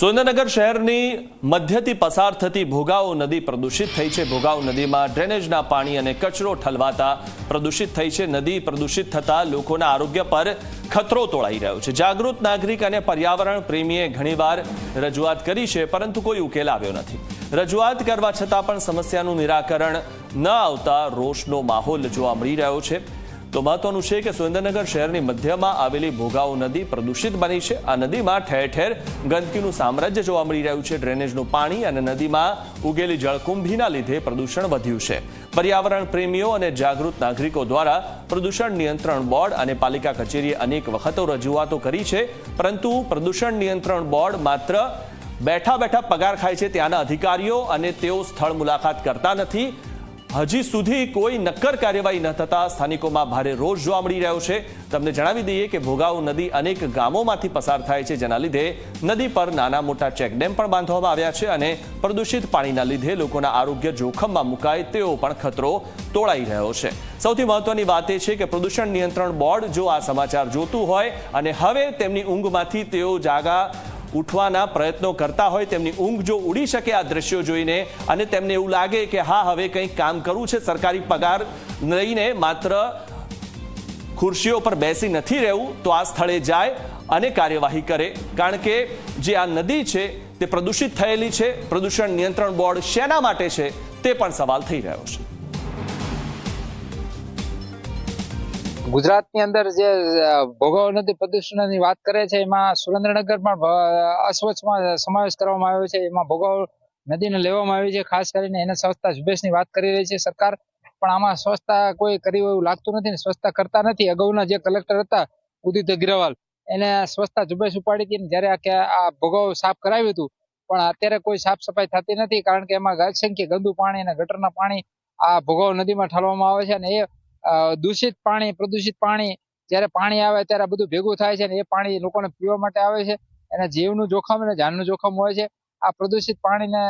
સુરેન્દ્રનગર શહેરની મધ્યથી પસાર થતી ભોગાવો નદી પ્રદૂષિત થઈ છે. ભોગાવો નદીમાં ડ્રેનેજના પાણી અને કચરો ઠલવાતા પ્રદૂષિત થઈ છે. નદી પ્રદૂષિત થતા લોકોના આરોગ્ય પર ખતરો તોળાઈ રહ્યો છે. જાગૃત નાગરિક અને પર્યાવરણ પ્રેમીએ ઘણીવાર રજૂઆત કરી છે, પરંતુ કોઈ ઉકેલ આવ્યો નથી. રજૂઆત કરવા છતાં પણ સમસ્યાનું નિરાકરણ ન આવતા રોષનો માહોલ જોવા મળી રહ્યો છે. તો મહત્વનું છે કે સુરેન્દ્રનગર શહેરની મધ્યમાં આવેલી ભોગાવો નદી પ્રદૂષિત બની છે. આ નદીમાં ઠેર ઠેર ગંદકીનું સામ્રાજ્ય જોવા મળી રહ્યું છે. ડ્રેનેજનું પાણી અને નદીમાં ઉગેલી જળકુંભીના લીધે પ્રદૂષણ વધ્યું છે. પર્યાવરણ પ્રેમીઓ અને જાગૃત નાગરિકો દ્વારા પ્રદૂષણ નિયંત્રણ બોર્ડ અને પાલિકા કચેરીએ અનેક વખતો રજૂઆતો કરી છે. પરંતુ પ્રદૂષણ નિયંત્રણ બોર્ડ માત્ર બેઠા બેઠા પગાર ખાય છે. ત્યાંના અધિકારીઓ અને તેઓ સ્થળ મુલાકાત કરતા નથી. હજી સુધી કોઈ નક્કર કાર્યવાહી ન થતા સ્થાનિકોમાં ભારે રોષ જોવા મળી રહ્યો છે. તમને જણાવી દઈએ કે ભોગાવ નદી અનેક ગામોમાંથી પસાર થાય છે, જેના લીધે નદી પર નાના મોટા ચેકડેમ પણ બાંધવામાં આવ્યા છે અને પ્રદૂષિત પાણીના લીધે લોકોના આરોગ્ય જોખમમાં મુકાય તેવો પણ ખતરો તોળાઈ રહ્યો છે. સૌથી મહત્વની વાત એ છે કે પ્રદૂષણ નિયંત્રણ બોર્ડ જો આ સમાચાર જોતું હોય અને હવે તેમની ઊંઘમાંથી તેઓ જાગા ઉઠવાના પ્રયત્નો કરતા હોય તેમની ઊંઘ જો ઉડી શકે આ દ્રશ્યો જોઈને અને તેમને એવું લાગે કે હા, હવે કંઈક કામ કરવું છે, સરકારી પગાર લઈને માત્ર ખુરશીઓ પર બેસી નથી રહેવું, તો આ સ્થળે જાય અને કાર્યવાહી કરે. કારણ કે જે આ નદી છે, તે પ્રદૂષિત થયેલી છે, પ્રદૂષણ નિયંત્રણ બોર્ડ શેના માટે છે, તે પણ સવાલ થઈ રહ્યો છે. ગુજરાતની અંદર જે ભોગાવો નદી પ્રદૂષણની વાત કરે છે, એમાં સુરેન્દ્રનગર પણ અસ્વચ્છમાં સમાવેશ કરવામાં આવ્યો છે. એમાં ભોગવ નદીને લેવામાં આવી છે. ખાસ કરીને એને સ્વચ્છતા ઝુંબેશની વાત કરી રહી છે સરકાર. પણ આમાં સ્વચ્છતા કોઈ કરી એવું લાગતું નથી સ્વચ્છતા કરતા નથી. અગાઉના જે કલેક્ટર હતા, ઉદિત અગ્રવાલ, એને સ્વચ્છતા ઝુંબેશ ઉપાડી હતી જ્યારે આ ભોગાવો સાફ કરાવ્યું હતું. પણ અત્યારે કોઈ સાફ સફાઈ થતી નથી કારણ કે એમાં અસંખ્ય ગંદુ પાણી અને ગટરના પાણી આ ભોગવ નદીમાં ઠાલવામાં આવે છે અને એ દૂષિત પાણી, પ્રદૂષિત પાણી, જ્યારે પાણી આવે ત્યારે બધું ભેગું થાય છે ને એ પાણી લોકોને પીવા માટે આવે છે. એના જીવનું જોખમ અને જાનનું જોખમ હોય છે. આ પ્રદૂષિત પાણીને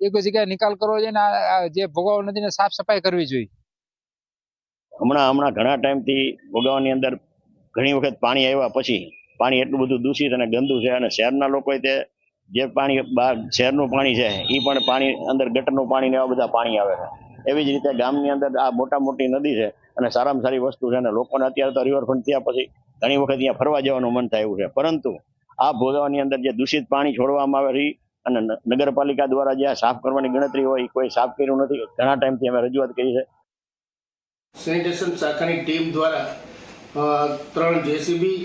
એક જગ્યાએ નિકાલ કરવો જોઈએ અને જે ભોગાવો નદીને સાફ સફાઈ કરવી જોઈએ. હમણાં હમણાં ઘણા ટાઈમથી ભોગાવાની અંદર ઘણી વખત પાણી આવ્યા પછી પાણી એટલું બધું દૂષિત અને ગંદુ છે અને શહેરના લોકોએ તે જે પાણી બહાર શહેરનું પાણી છે, એ પણ પાણી અંદર ગટરનું પાણી ને એવા બધા પાણી આવે છે. એવી જ રીતે ગામની અંદર આ મોટા મોટી નદી છે અને સારામાં સારી વસ્તુ છે અને લોકોને અત્યારે તો રિવરફ્રન્ટ થયા પછી ઘણી વખત અહીંયા ફરવા જવાનું મન થાય એવું છે. પરંતુ આ ભોગાવાની અંદર જે દૂષિત પાણી છોડવામાં આવે રહી અને નગરપાલિકા દ્વારા જે સાફ કરવાની ગણતરી હોય કોઈ સાફ કર્યું નથી. ઘણા ટાઈમથી અમે રજૂઆત કરી છે. સેનિટેશન શાખાની ટીમ દ્વારા ત્રણ જેસીબી,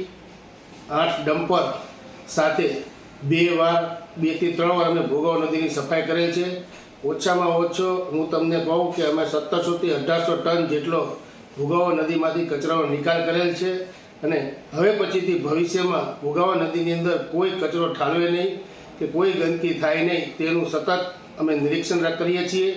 આઠ ડમ્પર સાથે બે વાર, બેથી ત્રણ વાર અમે ભોગાવ નદીની સફાઈ કરેલ છે. ઓછામાં ઓછો હું તમને કહું કે અમે સત્તરસોથી અઢારસો ટન જેટલો ભોગાવો નદીમાંથી કચરાનો નિકાલ કરેલ છે અને હવે પછીથી ભવિષ્યમાં ભોગાવો નદીની અંદર કોઈ કચરો ઠાલવે નહીં કે કોઈ ગંદકી થાય નહીં તેનું સતત અમે નિરીક્ષણ કરીએ છીએ.